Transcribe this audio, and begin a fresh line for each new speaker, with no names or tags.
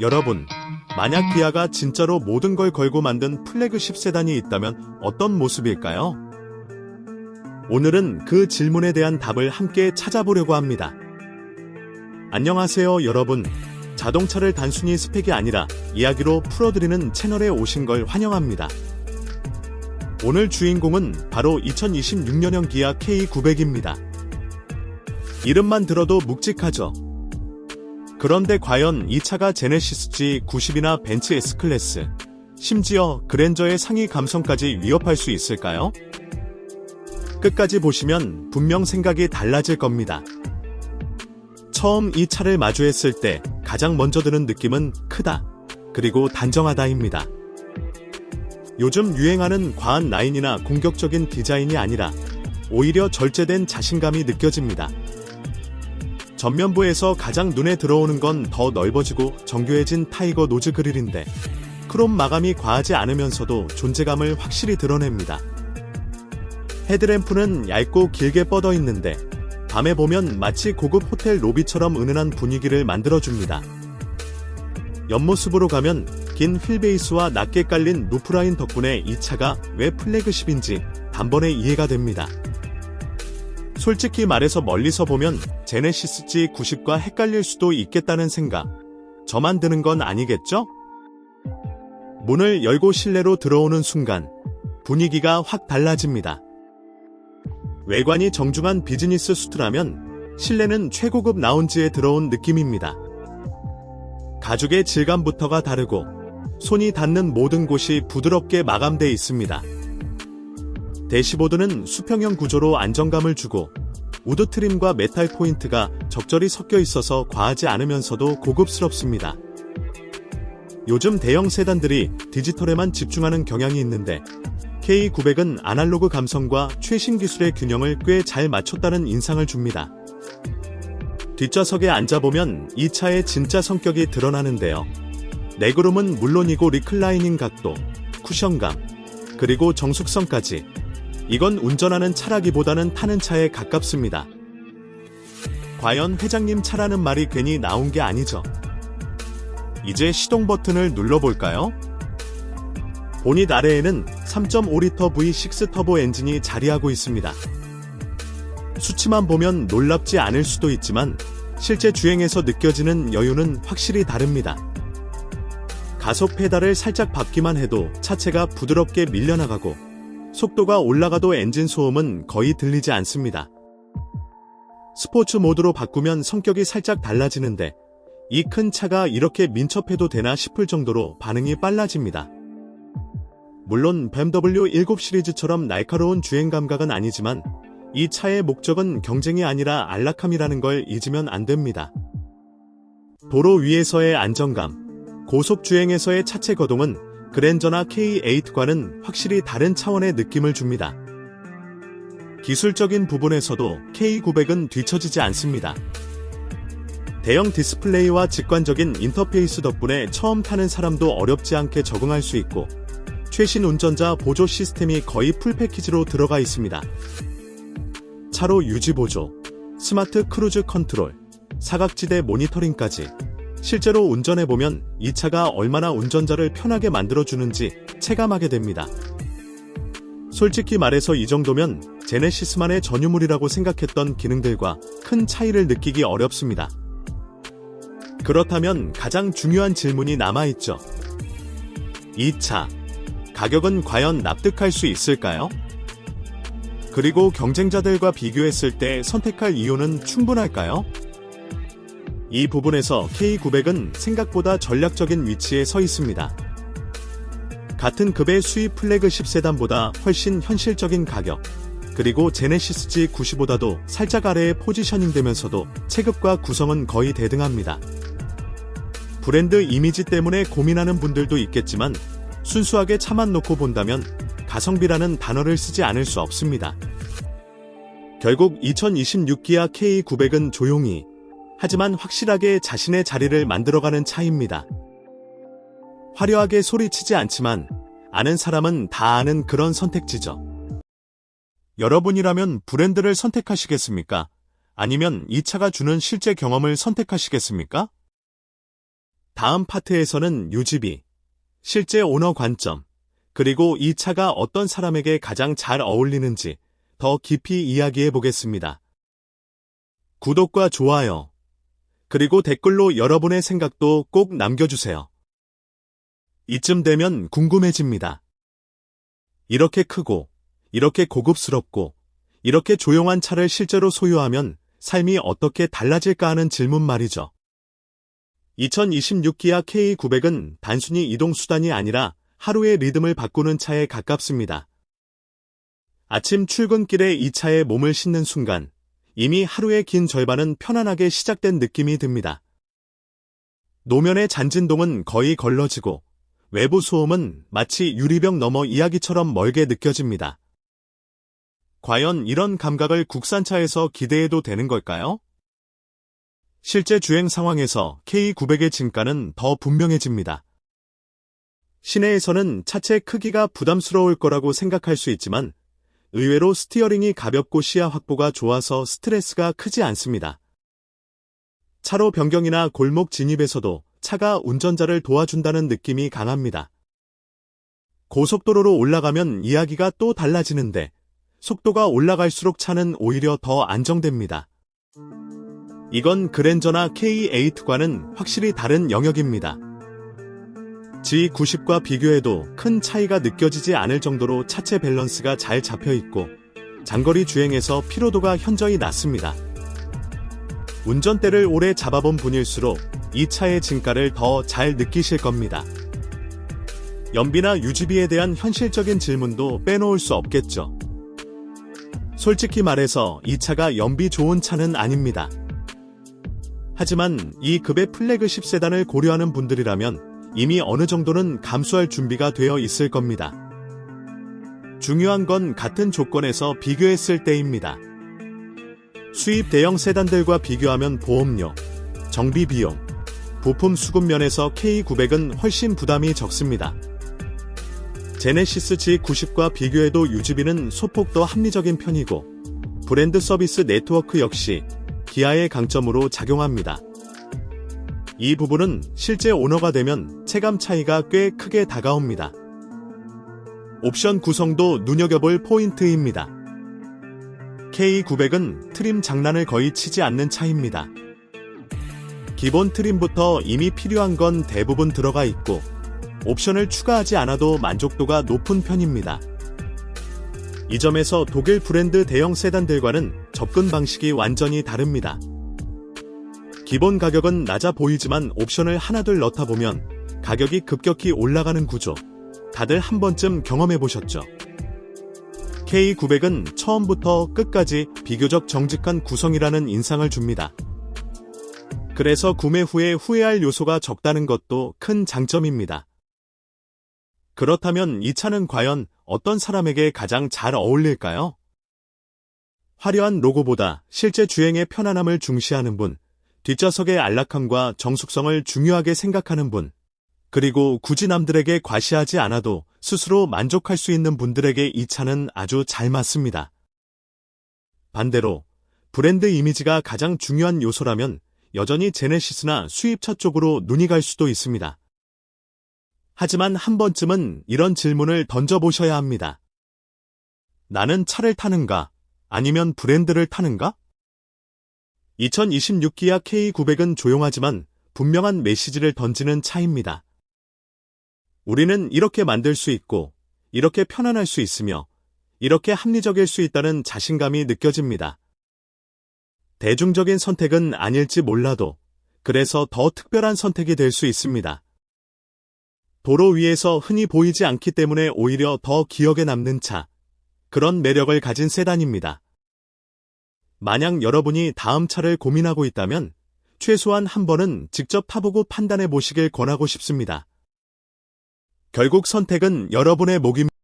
여러분, 만약 기아가 진짜로 모든 걸 걸고 만든 플래그십 세단이 있다면 어떤 모습일까요? 오늘은 그 질문에 대한 답을 함께 찾아보려고 합니다. 안녕하세요, 여러분. 자동차를 단순히 스펙이 아니라 이야기로 풀어드리는 채널에 오신 걸 환영합니다. 오늘 주인공은 바로 2026년형 기아 K900입니다. 이름만 들어도 묵직하죠. 그런데 과연 이 차가 제네시스 G90이나 벤츠 S클래스, 심지어 그랜저의 상위 감성까지 위협할 수 있을까요? 끝까지 보시면 분명 생각이 달라질 겁니다. 처음 이 차를 마주했을 때 가장 먼저 드는 느낌은 크다, 그리고 단정하다입니다. 요즘 유행하는 과한 라인이나 공격적인 디자인이 아니라 오히려 절제된 자신감이 느껴집니다. 전면부에서 가장 눈에 들어오는 건 더 넓어지고 정교해진 타이거 노즈 그릴인데 크롬 마감이 과하지 않으면서도 존재감을 확실히 드러냅니다. 헤드램프는 얇고 길게 뻗어 있는데 밤에 보면 마치 고급 호텔 로비처럼 은은한 분위기를 만들어줍니다. 옆모습으로 가면 긴 휠베이스와 낮게 깔린 루프라인 덕분에 이 차가 왜 플래그십인지 단번에 이해가 됩니다. 솔직히 말해서 멀리서 보면 제네시스 G90과 헷갈릴 수도 있겠다는 생각. 저만 드는 건 아니겠죠? 문을 열고 실내로 들어오는 순간 분위기가 확 달라집니다. 외관이 정중한 비즈니스 수트라면 실내는 최고급 라운지에 들어온 느낌입니다. 가죽의 질감부터가 다르고 손이 닿는 모든 곳이 부드럽게 마감돼 있습니다. 대시보드는 수평형 구조로 안정감을 주고 우드 트림과 메탈 포인트가 적절히 섞여 있어서 과하지 않으면서도 고급스럽습니다. 요즘 대형 세단들이 디지털에만 집중하는 경향이 있는데 K900은 아날로그 감성과 최신 기술의 균형을 꽤 잘 맞췄다는 인상을 줍니다. 뒷좌석에 앉아보면 이 차의 진짜 성격이 드러나는데요. 레그룸은 물론이고 리클라이닝 각도, 쿠션감, 그리고 정숙성까지 이건 운전하는 차라기보다는 타는 차에 가깝습니다. 과연 회장님 차라는 말이 괜히 나온 게 아니죠. 이제 시동 버튼을 눌러볼까요? 보닛 아래에는 3.5리터 V6 터보 엔진이 자리하고 있습니다. 수치만 보면 놀랍지 않을 수도 있지만 실제 주행에서 느껴지는 여유는 확실히 다릅니다. 가속 페달을 살짝 밟기만 해도 차체가 부드럽게 밀려나가고 속도가 올라가도 엔진 소음은 거의 들리지 않습니다. 스포츠 모드로 바꾸면 성격이 살짝 달라지는데 이 큰 차가 이렇게 민첩해도 되나 싶을 정도로 반응이 빨라집니다. 물론 BMW 7 시리즈처럼 날카로운 주행 감각은 아니지만 이 차의 목적은 경쟁이 아니라 안락함이라는 걸 잊으면 안 됩니다. 도로 위에서의 안정감, 고속 주행에서의 차체 거동은 그랜저나 K8과는 확실히 다른 차원의 느낌을 줍니다. 기술적인 부분에서도 K900은 뒤처지지 않습니다. 대형 디스플레이와 직관적인 인터페이스 덕분에 처음 타는 사람도 어렵지 않게 적응할 수 있고 최신 운전자 보조 시스템이 거의 풀 패키지로 들어가 있습니다. 차로 유지 보조, 스마트 크루즈 컨트롤, 사각지대 모니터링까지 실제로 운전해보면 이 차가 얼마나 운전자를 편하게 만들어주는지 체감하게 됩니다. 솔직히 말해서 이 정도면 제네시스만의 전유물이라고 생각했던 기능들과 큰 차이를 느끼기 어렵습니다. 그렇다면 가장 중요한 질문이 남아있죠. 이 차, 가격은 과연 납득할 수 있을까요? 그리고 경쟁자들과 비교했을 때 선택할 이유는 충분할까요? 이 부분에서 K900은 생각보다 전략적인 위치에 서 있습니다. 같은 급의 수입 플래그십 세단보다 훨씬 현실적인 가격, 그리고 제네시스 G90보다도 살짝 아래에 포지셔닝 되면서도 체급과 구성은 거의 대등합니다. 브랜드 이미지 때문에 고민하는 분들도 있겠지만 순수하게 차만 놓고 본다면 가성비라는 단어를 쓰지 않을 수 없습니다. 결국 2026 기아 K900은 조용히 하지만 확실하게 자신의 자리를 만들어가는 차입니다. 화려하게 소리치지 않지만 아는 사람은 다 아는 그런 선택지죠. 여러분이라면 브랜드를 선택하시겠습니까? 아니면 이 차가 주는 실제 경험을 선택하시겠습니까? 다음 파트에서는 유지비, 실제 오너 관점, 그리고 이 차가 어떤 사람에게 가장 잘 어울리는지 더 깊이 이야기해 보겠습니다. 구독과 좋아요, 그리고 댓글로 여러분의 생각도 꼭 남겨주세요. 이쯤 되면 궁금해집니다. 이렇게 크고, 이렇게 고급스럽고, 이렇게 조용한 차를 실제로 소유하면 삶이 어떻게 달라질까 하는 질문 말이죠. 2026 기아 K900은 단순히 이동수단이 아니라 하루의 리듬을 바꾸는 차에 가깝습니다. 아침 출근길에 이 차에 몸을 싣는 순간 이미 하루의 긴 절반은 편안하게 시작된 느낌이 듭니다. 노면의 잔진동은 거의 걸러지고 외부 소음은 마치 유리병 너머 이야기처럼 멀게 느껴집니다. 과연 이런 감각을 국산차에서 기대해도 되는 걸까요? 실제 주행 상황에서 K900의 진가는 더 분명해집니다. 시내에서는 차체 크기가 부담스러울 거라고 생각할 수 있지만 의외로 스티어링이 가볍고 시야 확보가 좋아서 스트레스가 크지 않습니다. 차로 변경이나 골목 진입에서도 차가 운전자를 도와준다는 느낌이 강합니다. 고속도로로 올라가면 이야기가 또 달라지는데 속도가 올라갈수록 차는 오히려 더 안정됩니다. 이건 그랜저나 K8과는 확실히 다른 영역입니다. G90과 비교해도 큰 차이가 느껴지지 않을 정도로 차체 밸런스가 잘 잡혀 있고 장거리 주행에서 피로도가 현저히 낮습니다. 운전대를 오래 잡아본 분일수록 이 차의 진가를 더 잘 느끼실 겁니다. 연비나 유지비에 대한 현실적인 질문도 빼놓을 수 없겠죠. 솔직히 말해서 이 차가 연비 좋은 차는 아닙니다. 하지만 이 급의 플래그십 세단을 고려하는 분들이라면 이미 어느 정도는 감수할 준비가 되어 있을 겁니다. 중요한 건 같은 조건에서 비교했을 때입니다. 수입 대형 세단들과 비교하면 보험료, 정비 비용, 부품 수급 면에서 K900은 훨씬 부담이 적습니다. 제네시스 G90과 비교해도 유지비는 소폭 더 합리적인 편이고 브랜드 서비스 네트워크 역시 기아의 강점으로 작용합니다. 이 부분은 실제 오너가 되면 체감 차이가 꽤 크게 다가옵니다. 옵션 구성도 눈여겨볼 포인트입니다. K900은 트림 장난을 거의 치지 않는 차입니다. 기본 트림부터 이미 필요한 건 대부분 들어가 있고 옵션을 추가하지 않아도 만족도가 높은 편입니다. 이 점에서 독일 브랜드 대형 세단들과는 접근 방식이 완전히 다릅니다. 기본 가격은 낮아 보이지만 옵션을 하나둘 넣다 보면 가격이 급격히 올라가는 구조. 다들 한 번쯤 경험해 보셨죠? K900은 처음부터 끝까지 비교적 정직한 구성이라는 인상을 줍니다. 그래서 구매 후에 후회할 요소가 적다는 것도 큰 장점입니다. 그렇다면 이 차는 과연 어떤 사람에게 가장 잘 어울릴까요? 화려한 로고보다 실제 주행의 편안함을 중시하는 분, 뒷좌석의 안락함과 정숙성을 중요하게 생각하는 분, 그리고 굳이 남들에게 과시하지 않아도 스스로 만족할 수 있는 분들에게 이 차는 아주 잘 맞습니다. 반대로 브랜드 이미지가 가장 중요한 요소라면 여전히 제네시스나 수입차 쪽으로 눈이 갈 수도 있습니다. 하지만 한 번쯤은 이런 질문을 던져보셔야 합니다. 나는 차를 타는가? 아니면 브랜드를 타는가? 2026 기아 K900은 조용하지만 분명한 메시지를 던지는 차입니다. 우리는 이렇게 만들 수 있고, 이렇게 편안할 수 있으며, 이렇게 합리적일 수 있다는 자신감이 느껴집니다. 대중적인 선택은 아닐지 몰라도, 그래서 더 특별한 선택이 될 수 있습니다. 도로 위에서 흔히 보이지 않기 때문에 오히려 더 기억에 남는 차. 그런 매력을 가진 세단입니다. 만약 여러분이 다음 차를 고민하고 있다면 최소한 한 번은 직접 타보고 판단해 보시길 권하고 싶습니다. 결국 선택은 여러분의 목입니다.